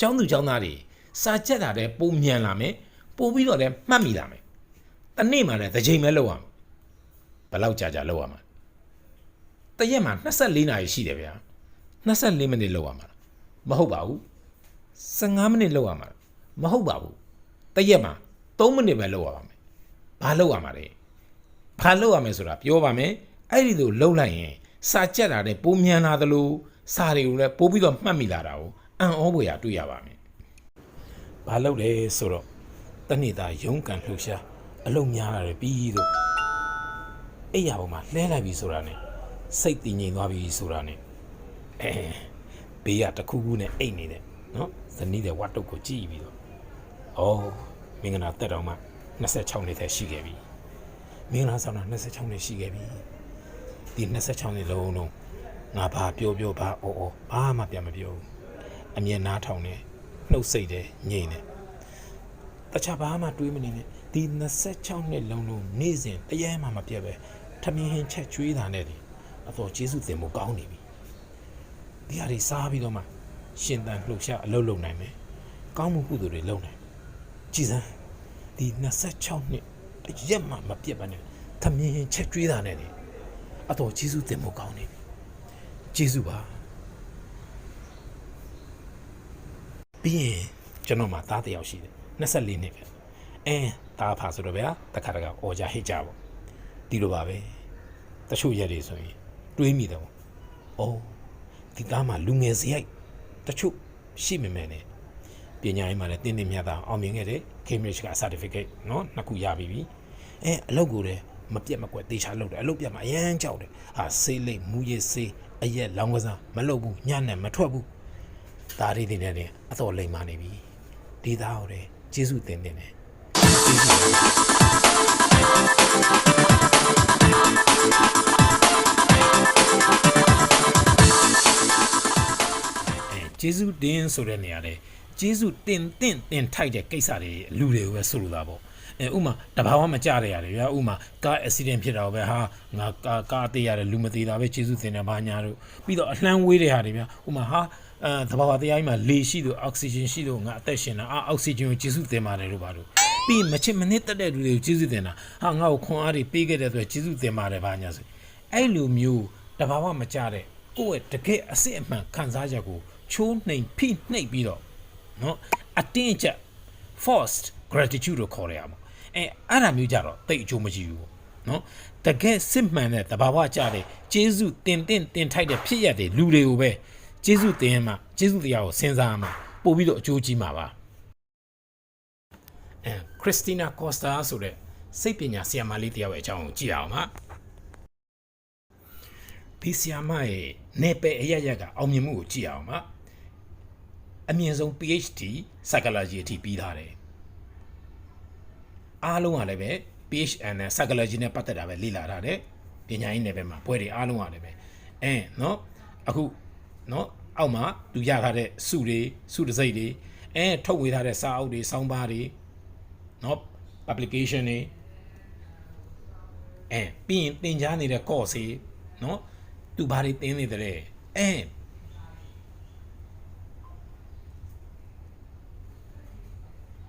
ကျောင်းသူကျောင်းသားတွေစာကြက်တာတဲ့ပုံမြန်လာမယ်ပို့ပြီးတော့လည်းမှတ်မိလာမယ်တနေ့မှလည်းတစ်ချိန်ပဲလောက်ရမှာဘယ်လောက်ကြာကြာလောက်ရမှာတရက်မှာ24နာရီရှိတယ်ဗျာ24မိနစ်လောက်ရမှာမဟုတ်ပါဘူး15မိနစ်လောက်ရမှာမဟုတ်ပါဘူးတရက်မှာ3မိနစ်ပဲလောက်ရပါမယ်ဘာလောက်ရမှာလဲဘာလောက်ရမယ်ဆိုတာပြောပါမယ်အဲ့ဒီလိုလောက်လိုက်ရင်စာကြက်တာတဲ့ပုံမြန်လာသလိုစာတွေကိုလည်းပို့ပြီးတော့မှတ်မိလာတာကို အံ့ဩဖွယ်ရတွေ့ရပါမယ်ဘာလောက်လဲဆိုတော့တနေ့သားရုံးကန်လှူရှားအလုံးများလာတယ်ပြီးတော့အဲ့ရပေါ်မှာလှဲလိုက်ပြီဆိုတာ ਨੇ စိတ်တည်ငြိမ်သွားပြီဆိုတာ ਨੇ အဲဘေးကတစ်ခုခုနဲ့အိတ်နေတဲ့နော်ဇနီးတဲ့ဝတ်တုတ်ကိုကြည့်ပြီးတော့ဩမင်္ဂလာတက်တော်မှ26နှစ်သက်ရှိခဲ့ပြီမင်္ဂလာဆောင်တာ26နှစ်ရှိခဲ့ပြီဒီ26နှစ်လုံးလုံးငါဘာပြောပြောဘာအော်အော်ဘာမှပြန်မပြောဘူး အမြင်နားထောင်နေနှုတ်ဆက်တယ်ငြိမ်တယ်တခြားဘာမှတွေးမနေနဲ့ဒီ26နှစ်လုံးလုံးနေ့စဉ်တရဲမှမပြတ်ပဲထမင်းဟင်းချက်ကျွေးတာနဲ့ဒီအတော်ကျေးဇူးတင်မှုကောင်းနေပြီဒီဟာတွေစားပြီးတော့မှရှင်တန်လှုပ်ရှားအလုပ်လုပ်နိုင်မယ်။ကောင်းမှုကုသိုလ်တွေလုပ်နိုင်။ကြည်စမ်းဒီ26နှစ်တစ်ရက်မှမပြတ်ပါနဲ့။သမင်းချက်ကျွေးတာနဲ့လေအတော်ကျေးဇူးတင်ဖို့ကောင်းနေပြီ။ကျေးဇူးပါ။ ပြီးရင်ကျွန်တော်မှသားတစ်ယောက်ရှိတယ်24နှစ်ပဲ။အဲသားဖာဆိုတော့ဗျာတခါတခါអော်ကြဟိတ်ကြပေါ့။ဒီလိုပါပဲ။တချို့ရက်တွေဆိုရင်တွေးမိတယ်ပေါ့။အော် ဒီသားမှာလူငယ်စရိုက်တချို့ရှိမမယ်နဲ့ပညာရေးမှာလည်းတင်းတင်းမြတ်တာအောင်မြင်ခဲ့တယ် Cambridge က certificate เนาะနှစ်ခုရပြီပြီအဲအလုပ်ကိုလည်းမပြတ်မကွက်တေချာလုပ်တယ်အလုပ်ပြတ်မှာအရန်ကြောက်တယ်ဟာဆေးလိတ်မူရည်ဆေးအရက်လောင်းကစားမလုပ်ဘူးညနဲ့မထွက်ဘူး ဒါတွေတွေနဲ့အတော်လိမ်မာနေပြီဒီသားကိုလည်းကျေးဇူးတင်တင်တယ်ကျေးဇူးပါအဲကျေးဇူးတင်ဆိုတဲ့နေရာလေကျေးဇူးတင်တင်တင်ထိုက်တဲ့ကိစ္စတွေလူတွေကိုပဲဆိုလိုတာပေါ့အဲဥမာတဘာဝမကြတဲ့ရတယ်ဗျာဥမာကားအက်ဆီဒင့်ဖြစ်တာပဲဟာငါကားကားတေးရတယ်လူမသေးတာပဲကျေးဇူးတင်တယ်ဘာညာတို့ပြီးတော့အလှမ်းဝေးတဲ့ဟာတွေဗျာဥမာဟာ အဲတဘာဝတရားကြီးမှာလေရှိလို့အောက်ဆီဂျင်ရှိလို့ငါအသက်ရှင်တာအာအောက်ဆီဂျင်ကိုကျေးဇူးတင်ပါတယ်လို့ပါလို့ပြီးမချစ်မနစ်တက်တဲ့လူတွေကိုကျေးဇူးတင်တာဟာငါ့ကိုခွန်အားတွေပေးခဲ့တဲ့အတွက်ကျေးဇူးတင်ပါတယ်ဘာညာဆိုအဲ့လိုမျိုးတဘာဝမကြတဲ့ကိုယ့်ရဲ့တကယ်အစ်စ်အမှန်ခံစားချက်ကိုချိုးနှိမ်ဖိနှိပ်ပြီးတော့နော်အတင်းအကျပ် forced gratitude လို့ခေါ်ရအောင်အဲအဲ့ဒါမျိုးကြတော့တိတ်အကျိုးမရှိဘူးပေါ့နော်တကယ်စစ်မှန်တဲ့တဘာဝကြတဲ့ဂျေစုတင်တင်တင်ထိုက်တဲ့ဖြစ်ရတဲ့လူတွေကိုပဲ ကျေးဇူးတင်ရမှာကျေးဇူးတရားကိုစဉ်းစားရမှာပို့ပြီးတော့အကျိုးကြီးမှာပါအဲခရစ်စတီနာကော့စတာဆိုတဲ့စိတ်ပညာဆီယမလေးတယောက်ရဲ့အကြောင်းကိုကြည့်အောင်ပါဒီဆီယမရဲ့နေပယ်အရရကအောင်မြင်မှုကိုကြည့်အောင်ပါအမြင့်ဆုံး PhD psychology အထိပြီးထားတယ်အားလုံးကလည်းပဲ PhN နဲ့ psychology နဲ့ပတ်သက်တာပဲလေ့လာတာတဲ့ပညာရေးနယ်ပယ်မှာဘွဲတွေအားလုံးကလည်းပဲအဲနော်အခု နော်အောက်မှာသူရထားတဲ့စုတွေစုတစိတ်တွေအဲထုတ်ဝေထားတဲ့စာအုပ်တွေစောင်းပါးတွေနော် publication တွေအဲပြီးရင်တင် जा နေတဲ့ course တွေနော်သူဘာတွေတင်းနေတယ်အဲ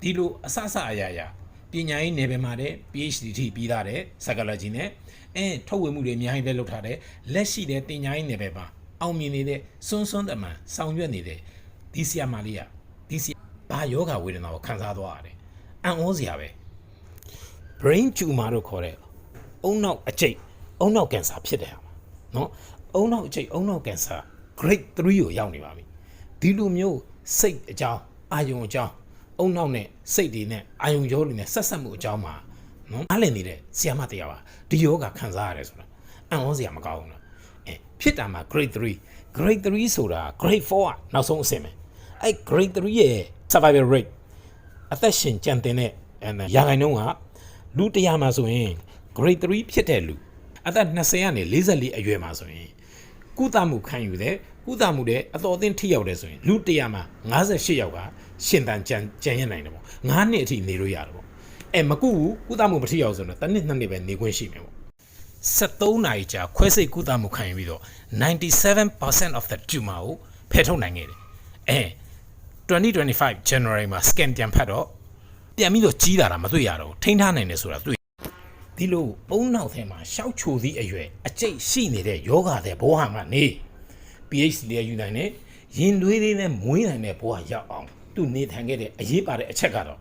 ဒီလိုအဆဆအရာရာပညာရေးနယ်ပယ်မှာတဲ့ PhD ထိပြီးသားတဲ့ psychology နဲ့အဲထုတ်ဝေမှုတွေအများကြီးပဲလုပ်ထားတယ်လက်ရှိတဲ့တင်ညာရေးနယ်ပယ်မှာ အောင်မြင်နေတဲ့စွန်းစွန်းတမန်ဆောင်ရွက်နေတဲ့ဒီဆီယာမာလေးကဒီဆီဘာယောဂဝေဒနာကိုခံစားသွားရတယ်အံ့ဩစရာပဲ brain tumor လို့ခေါ်တဲ့အုံနောက်အကျိတ်အုံနောက်ကင်ဆာဖြစ်တယ်ဟာနော်အုံနောက်အကျိတ်အုံနောက်ကင်ဆာ grade 3ကိုရောက်နေပါပြီဒီလိုမျိုးစိတ်အကြောင်းအာယုံအကြောင်းအုံနောက်နဲ့စိတ်တွေနဲ့အာယုံကြောတွေနဲ့ဆက်ဆက်မှုအကြောင်းမှာနော်အားလည်နေတဲ့ဆီယာမတရားပါဒီယောဂခံစားရတယ်ဆိုတာအံ့ဩစရာမကောင်းဘူးနော်အဲ ဖြစ်တာမှာ grade 3 grade 3ဆိုတာ grade 4ကနောက်ဆုံးအဆင့်ပဲအဲ grade 3ရဲ့ survival rate အသက်ရှင်ကြံတင်တဲ့အဲရာခိုင်နှုန်းကလူ100မှာဆိုရင် grade 3ဖြစ်တဲ့လူအသက်20ကနေ44အရွယ်မှာဆိုရင်ကုသမှုခံယူတဲ့ကုသမှုတဲ့အတော်အသင့်ထိရောက်တယ်ဆိုရင်လူ100မှာ58ယောက်ကရှင်တန်ကြံကြံရနိုင်တယ်ပေါ့9နှစ်အထိနေလို့ရတယ်ပေါ့အဲမကုဘူးကုသမှုမထိရောက်ဆိုတော့တစ်နှစ်နှစ်နှစ်ပဲနေခွင့်ရှိမယ်ပေါ့ 73နာရီကြာခွဲစိတ်ကုသမှုခံယူပြီးတော့97% of the tumor ကိုဖယ်ထုတ်နိုင်ခဲ့တယ်အဲ2025 January မှာ scan ပြန်ဖတ်တော့ပြန်ပြီးတော့ကြီးလာတာမတွေ့ရတော့ဘူးထိန်းထားနိုင်တယ်ဆိုတာတွေ့ဒီလိုအုံနောက်ထဲမှာရှောက်ချိုသည့်အရွယ်အကျိတ်ရှိနေတဲ့ယောဂတဲ့ဘောဟာကနေ PhD လေးယူနိုင်တယ်ရင်သွေးလေးနဲ့မွေးနိုင်တဲ့ဘောဟာရောက်အောင်သူနေထိုင်ခဲ့တဲ့အရေးပါတဲ့အချက်ကတော့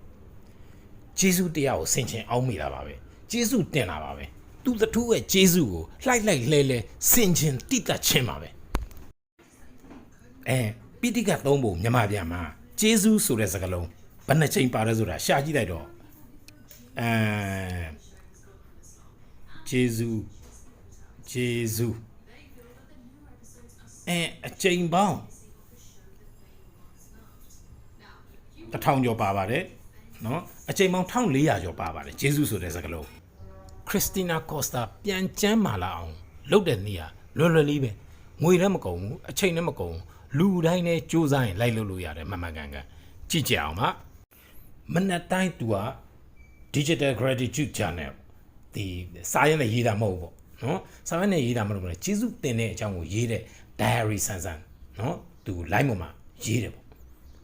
ဂျေစုတရားကိုဆင်ခြင်အောင်မိတာပါပဲဂျေစုတင်တာပါပဲ သူတထူးရဲ့ဂျေစုကိုလှိုက်လိုက်လဲလဲဆင်ခြင်တိတတ်ခြင်းပါပဲအဲပိဋိကသုံးပုံမြန်မာပြန်မှာဂျေဇူးဆိုတဲ့စကားလုံးဘယ်နှချိန်ပါလဲဆိုတာရှာကြည့်လိုက်တော့အဲဂျေဇူးဂျေဇူးအဲအချိန်ပေါင်းတစ်ထောင်ကျော်ပါပါတယ်နော်အချိန်ပေါင်း1400ကျော်ပါပါတယ်ဂျေဇူးဆိုတဲ့စကားလုံးခ ရစ်စတီနာကော့စတာပြန်ကျမ်းမာလာအောင်လုပ်တဲ့နေရာလွယ်လွယ်လေးပဲငွေလည်းမကုန်ဘူးအချိန်လည်းမကုန်ဘူးလူတိုင်းလည်းစူးစမ်းရင်လိုက်လုပ်လို့ရတယ်မမှန်ကန်ကန်ကြည့်ကြအောင်ပါမနက်တိုင်းသူက digital gratitude channel ဒီစာရဲနဲ့ရေးတာမဟုတ်ဘူးပေါ့နော်စာရဲနဲ့ရေးတာမဟုတ်ဘူးလေကျေးဇူးတင်တဲ့အကြောင်းကိုရေးတဲ့ diary ဆန်းဆန်းနော်သူ line ပေါ်မှာရေးတယ်ပေါ့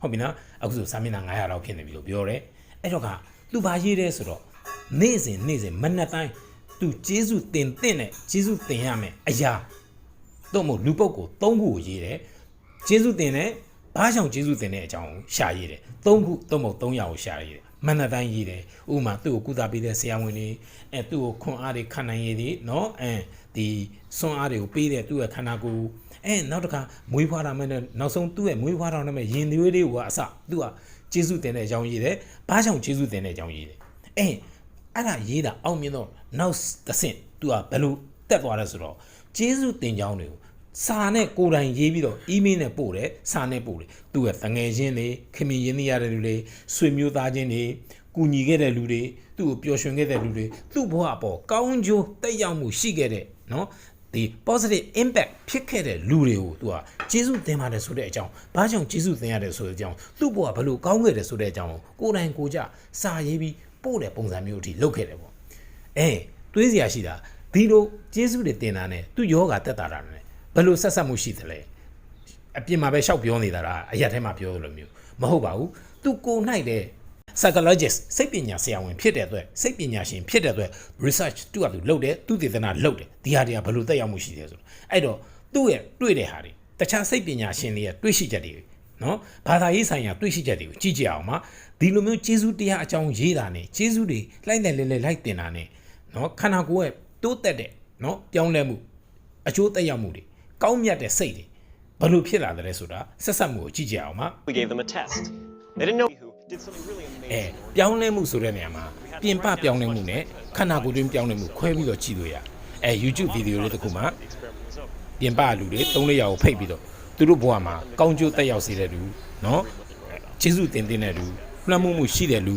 ဟုတ်ပြီနော်အခုဆိုစာမျက်နှာ900လောက်ဖြစ်နေပြီလို့ပြောတယ်အဲ့တော့ကသူဘာရေးတယ်ဆိုတော့ နေ့စဉ်နေ့စဉ်မနက်တိုင်းသူကျေးဇူးတင်တဲ့နဲ့ကျေးဇူးတင်ရမယ်အရာတော့မဟုတ်လူပုဂ္ဂိုလ်၃ခုကိုရေးတယ်ကျေးဇူးတင်တဲ့ဘာကြောင့်ကျေးဇူးတင်တဲ့အကြောင်းကိုရှာရေးတယ်၃ခုတော့မဟုတ်၃ရာကိုရှာရေးတယ်မနက်တိုင်းရေးတယ်ဥပမာသူ့ကိုကုသပေးတဲ့ဆရာဝန်တွေအဲသူ့ကိုခွန်အားတွေခံနိုင်ရည်တွေเนาะအဲဒီစွမ်းအားတွေကိုပေးတဲ့သူ့ရဲ့ခန္ဓာကိုယ်အဲနောက်တစ်ခါမွေးဖွားတာမဲ့နဲ့နောက်ဆုံးသူ့ရဲ့မွေးဖွားတာနဲ့ရင်သွေးလေးကအစသူကကျေးဇူးတင်တဲ့အကြောင်းရေးတယ်ဘာကြောင့်ကျေးဇူးတင်တဲ့အကြောင်းရေးတယ်အဲ အဲ့ဒါရေးတာအောင်မြင်တော့နောက်တစ်ဆင့်သူကဘယ်လိုတက်သွားလဲဆိုတော့ကျေးဇူးတင်ကြောင်းတွေကိုစာနဲ့ကိုယ်တိုင်ရေးပြီးတော့ email နဲ့ပို့တယ်စာနဲ့ပို့တယ်သူ့ရဲ့တငယ်ချင်းတွေခင်မင်ရင်းနှီးရတဲ့လူတွေဆွေမျိုးသားချင်းတွေကူညီခဲ့တဲ့လူတွေသူ့ကိုပျော်ရွှင်ခဲ့တဲ့လူတွေသူ့ဘဝအပေါ်ကောင်းကျိုးတက်ရောက်မှုရှိခဲ့တဲ့နော်ဒီ positive impact ဖြစ်ခဲ့တဲ့လူတွေကိုသူကကျေးဇူးတင်ပါတယ်ဆိုတဲ့အကြောင်းဘာကြောင့်ကျေးဇူးတင်ရတယ်ဆိုတဲ့အကြောင်းသူ့ဘဝဘယ်လိုကောင်းခဲ့တယ်ဆိုတဲ့အကြောင်းကိုကိုယ်တိုင်ကိုယ်ကြစာရေးပြီး ပို့တဲ့ပုံစံမျိုးအထိလုပ်ခဲ့တယ်ပေါ့အဲတွေးစရာရှိတာဒီလိုကျေးဇူးတွေတင်တာနဲ့သူ့ယောဂတက်တာတာနဲ့ဘယ်လိုဆက်ဆက်မှုရှိသလဲအပြင်မှာပဲရှောက်ပြောနေတာလားအရက်ထဲမှာပြောလို့မျိုးမဟုတ်ပါဘူးသူကိုယ်၌တဲ့ psychologist စိတ်ပညာဆရာဝန်ဖြစ်တဲ့အတွက်စိတ်ပညာရှင်ဖြစ်တဲ့အတွက် research သူကသူလုပ်တယ်သူတည်တနာလုပ်တယ်ဒီဟာတွေကဘယ်လိုတက်ရောက်မှုရှိတယ်ဆိုတော့အဲ့တော့သူ့ရဲ့တွေ့တဲ့ဟာတွေတခြားစိတ်ပညာရှင်တွေရဲ့တွေ့ရှိချက်တွေနော်ဘာသာရေးဆိုင်ရာတွေ့ရှိချက်တွေကိုကြည့်ကြအောင်ပါ ဒီလိုမျိုးကျေးဇူးတရားအကြောင်းရေးတာနဲ့ကျေးဇူးတွေလိုက်တယ်လဲလဲလိုက်တင်တာနဲ့နော်ခန္ဓာကိုယ်ရဲ့တိုးတက်တဲ့နော်ပြောင်းလဲမှုအကျိုးသက်ရောက်မှုတွေကောင်းမြတ်တဲ့စိတ်တွေဘယ်လိုဖြစ်လာတယ်ဆိုတာဆက်ဆက်မှုကိုကြည့်ကြအောင်ပါ We gave them a test. They didn't know who did something really အဲ amazing. ပြောင်းလဲမှုဆိုတဲ့နေရာမှာပြင်ပပြောင်းလဲမှုနဲ့ခန္ဓာကိုယ်တွင်းပြောင်းလဲမှုခွဲပြီးတော့ကြည့်လို့ရအဲ YouTube ဗီဒီယိုလေးတစ်ခုမှာ The experiment was over. ပြင်ပလူတွေသုံးလေးရာကိုဖိတ်ပြီးတော့သူတို့ဘဝမှာကောင်းကျိုးတက်ရောက်စေတဲ့လူနော်ကျေးဇူးတင်တင်တဲ့လူ လွှမ်းမိုးမှုရှိတဲ့လူ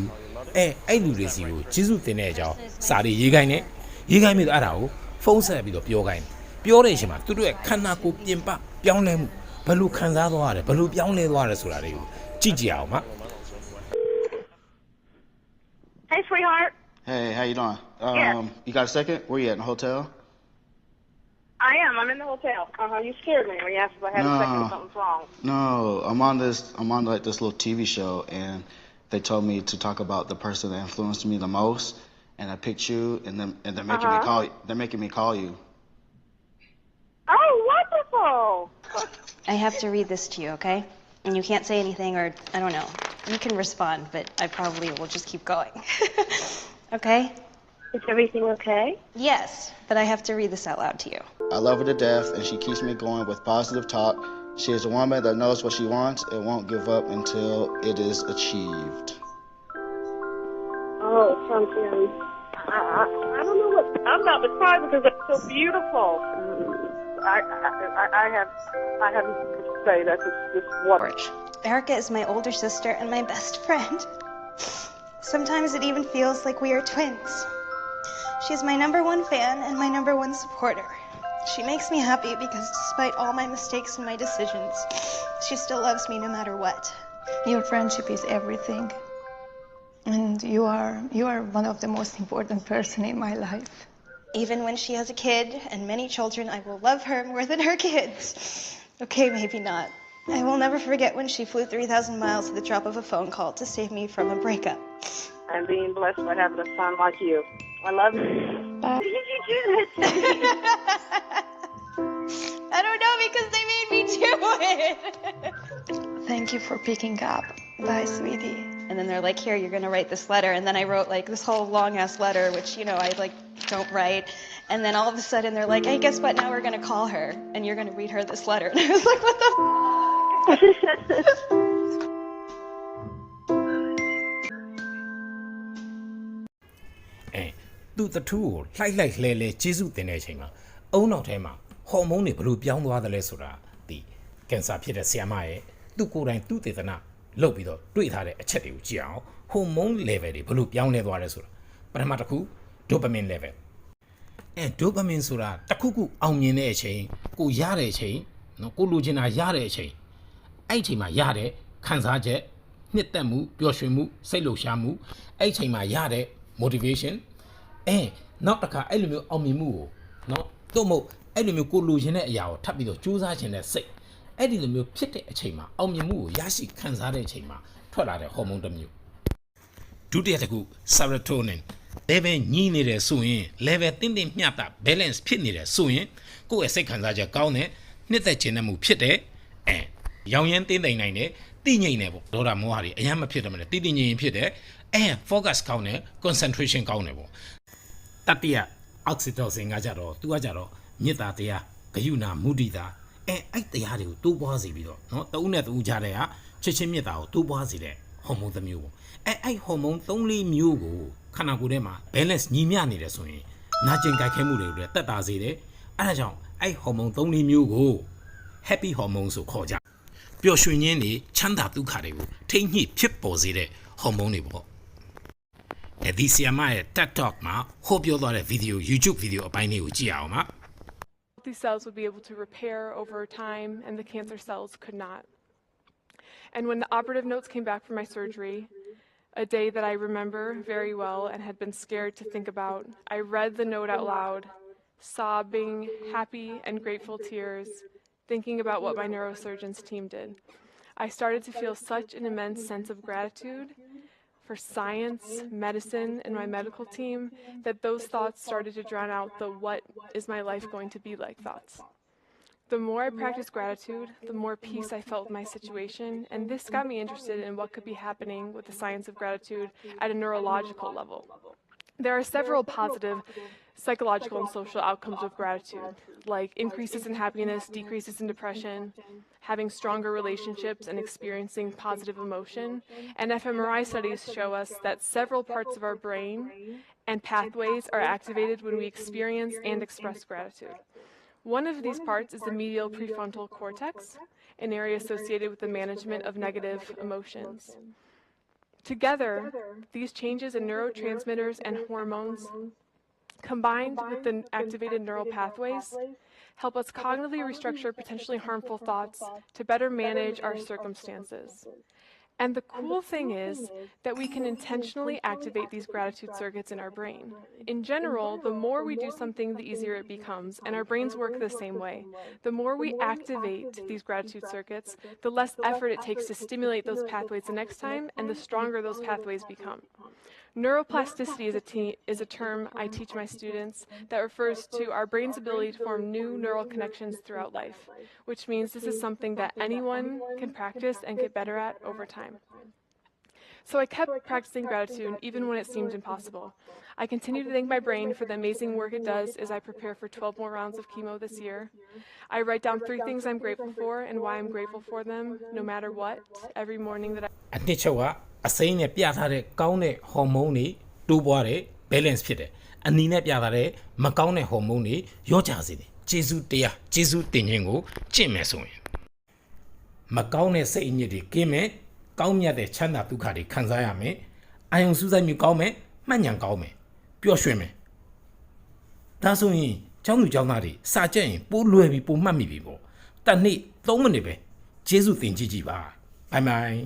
အဲအဲ့လူတွေစီကိုကျေးဇူးတင်တဲ့အကြောင်းစာတွေရေးခိုင်းတယ်ရေးခိုင်းပြီးတော့အဲ့ဒါကိုဖုန်းဆက်ပြီးတော့ပြောခိုင်းတယ်ပြောတဲ့အချိန်မှာသူတို့ရဲ့ခန္ဓာကိုယ်ပြင်ပပြောင်းလဲမှုဘယ်လိုခံစားသွားရတယ်ဘယ်လိုပြောင်းလဲသွားရတယ်ဆိုတာတွေကိုကြည့်ကြည့်အောင်ပါ Hey, sweetheart. Hey, how you doing? Um, Yeah. You got a second? Where you at? In the hotel? I am. I'm in the hotel. Uh huh. You scared me when you asked if I had a second No. or something's wrong. No, I'm on this. I'm on like this little TV show, and they told me to talk about the person that influenced me the most, and I picked you, and then and they're making Uh-huh. me call. They're making me call you. Oh, wonderful. I have to read this to you, okay? And you can't say anything or, I don't know. You can respond, but I probably will just keep going. okay? Is everything okay? Yes, but I have to read this out loud to you. I love her to death, and she keeps me going with positive talk. She is a woman that knows what she wants and won't give up until it is achieved. Oh, something. I, I, I don't know what. I'm about to cry because it's so beautiful. I, I, I- I have, I have to say that it's just wonderful. Erica is my older sister and my best friend. Sometimes it even feels like we are twins. She's my number one fan and my number one supporter. She makes me happy because despite all my mistakes and my decisions, she still loves me no matter what. Your friendship is everything. And you are you are one of the most important person in my life. Even when she has a kid and many children, I will love her more than her kids. Okay, maybe not. I will never forget when she flew 3,000 miles at the drop of a phone call to save me from a breakup. I'm being blessed by having a son like you. I love you. Why did you do that? I don't know because they made me do it. Thank you for picking up. Bye, sweetie. and then they're like, here, you're going to write this letter. And then I wrote like this whole long ass letter, which, you know, I like don't write. And then all of a sudden they're like, hey, guess what? Now we're going to call her and you're going to read her this letter. And I was like, what the f-? အဲသူ့တထူးကိုလှိုက်လိုက်လှဲလဲကျေးဇူးတင်တဲ့အချိန်မှာအုံနောက်ထဲမှာ ဟော်မုန်းတွေဘလို့ပြောင်းသွားတယ်လဲဆိုတာဒီကင်ဆာဖြစ်တဲ့ဆီယမရဲ့သူ့ကိုယ်တိုင်သူ့တေသနာလုပ်ပြီးတော့တွေ့ထားတဲ့အချက်တွေကိုကြည့်အောင်ဟော်မုန်း level တွေဘလို့ပြောင်းလဲသွားလဲဆိုတာပထမတစ်ခု dopamine level အဲဒိုပမင်ဆိုတာတစ်ခုခုအောင်မြင်တဲ့အချိန်ကိုရတဲ့အချိန်နော်ကိုလိုချင်တာရတဲ့အချိန်အဲ့ဒီအချိန်မှာရတဲ့ခံစားချက်နှစ်သက်မှုပျော်ရွှင်မှုစိတ်လှုပ်ရှားမှုအဲ့ဒီအချိန်မှာရတဲ့ motivation အဲနောက်တစ်ခါအဲ့လိုမျိုးအောင်မြင်မှုကိုနော်တို့မဟုတ် အဲ့လိုမျိုးကိုလိုချင်တဲ့အရာကိုထပ်ပြီးတော့စူးစမ်းခြင်းနဲ့စိတ်အဲ့ဒီလိုမျိုးဖြစ်တဲ့အချိန်မှာအောင်မြင်မှုကိုရရှိခံစားတဲ့အချိန်မှာထွက်လာတဲ့ဟော်မုန်းတစ်မျိုးဒုတိယတစ်ခု serotonin level ညှိနေတယ်ဆိုရင် level တင်းတင်းမျှတာ balance ဖြစ်နေတယ်ဆိုရင်ကိုယ့်ရဲ့စိတ်ခံစားချက်ကောင်းတယ်နှစ်သက်ခြင်းနဲ့မှုဖြစ်တယ်အဲရောင်ရမ်းတင်းတိမ်နိုင်တယ်တိငိမ့်တယ်ပေါ့ဒေါသမောဟတွေအရင်မဖြစ်တယ်မလဲတိတိငိမ့်ရင်ဖြစ်တယ်အဲ focus ကောင်းတယ် concentration ကောင်းတယ်ပေါ့တတိယ oxytocin ကကြတော့သူကကြတော့ မေတ္တာတရားဂယုဏမုဒိတာအဲအဲ့တရားတွေကိုတိုးပွားစေပြီးတော့เนาะတဦးနဲ့တဦးကြားတဲ့ဟာချစ်ချင်းမေတ္တာကိုတိုးပွားစေတဲ့ဟော်မုန်းတစ်မျိုးပေါ့အဲအဲ့ဟော်မုန်း၃၄မျိုးကိုခန္ဓာကိုယ်ထဲမှာ balance ညီမျှနေတယ်ဆိုရင်နာကျင်ကြိုက်ခဲမှုတွေကိုလည်းတက်တာစေတယ်အဲဒါကြောင့်အဲ့ဟော်မုန်း၃၄မျိုးကို happy hormone ဆိုခေါ်ကြပျော်ရွှင်ခြင်းတွေချမ်းသာဒုက္ခတွေကိုထိမ့်ညှိဖြစ်ပေါ်စေတဲ့ဟော်မုန်းတွေပေါ့အဲဒီဆီယမရဲ့ TED Talk မှာဟောပြောသွားတဲ့ဗီဒီယို YouTube ဗီဒီယိုအပိုင်းလေးကိုကြည့်အောင်ပါ healthy cells would be able to repair over time and the cancer cells could not. And when the operative notes came back from my surgery, a day that I remember very well and had been scared to think about, I read the note out loud, sobbing, happy and grateful tears, thinking about what my neurosurgeons team did. I started to feel such an immense sense of gratitude for science, medicine, and my medical team that those thoughts started to drown out the what is my life going to be like thoughts. The more I practiced gratitude, the more peace I felt in my situation, and this got me interested in what could be happening with the science of gratitude at a neurological level. There are several positive psychological and social outcomes of gratitude, like increases in happiness, decreases in depression, having stronger relationships, and experiencing positive emotion. And fMRI studies show us that several parts of our brain and pathways are activated when we experience and express gratitude. One of these parts is the medial prefrontal cortex, an area associated with the management of negative emotions. Together, these changes in neurotransmitters and hormones, combined with the activated neural pathways, help us cognitively restructure potentially harmful thoughts to better manage our circumstances. And the cool thing is that we can intentionally activate these gratitude circuits in our brain. In general, the more we do something, the easier it becomes, and our brains work the same way. The more we activate these gratitude circuits, the less effort it takes to stimulate those pathways the next time, and the stronger those pathways become. Neuroplasticity is a, is a term I teach my students that refers to our brain's ability to form new neural connections throughout life, which means this is something that anyone can practice and get better at over time. So I kept practicing gratitude even when it seemed impossible. I continue to thank my brain for the amazing work it does as I prepare for 12 more rounds of chemo this year. I write down three things I'm grateful for and why I'm grateful for them, no matter what, every morning that I. At အစိမ်းနဲ့ပြထားတဲ့ကောင်းတဲ့ဟော်မုန်းတွေတိုးပွားတယ် balance ဖြစ်တယ်အနီနဲ့ပြထားတဲ့မကောင်းတဲ့ဟော်မုန်းတွေရောကြစေတယ်ကျေးဇူးတရားကျေးဇူးတင်ခြင်းကိုကျင့်မယ်ဆိုရင်မကောင်းတဲ့စိတ်အညစ်တွေကင်းမယ်ကောင်းမြတ်တဲ့ချမ်းသာဒုက္ခတွေခံစားရမယ်အာယုံစူးစိုက်မှုကောင်းမယ်မှတ်ဉာဏ်ကောင်းမယ်ပျော်ရွှင်မယ်ဒါဆိုရင်ကျောင်းသူကျောင်းသားတွေစာကြက်ရင်ပိုးလွယ်ပြီးပိုးမှတ်မိပြီပေါ့တနေ့3မိနစ်ပဲကျေးဇူးတင်ကြည့်ကြည့်ပါဘိုင်ဘိုင်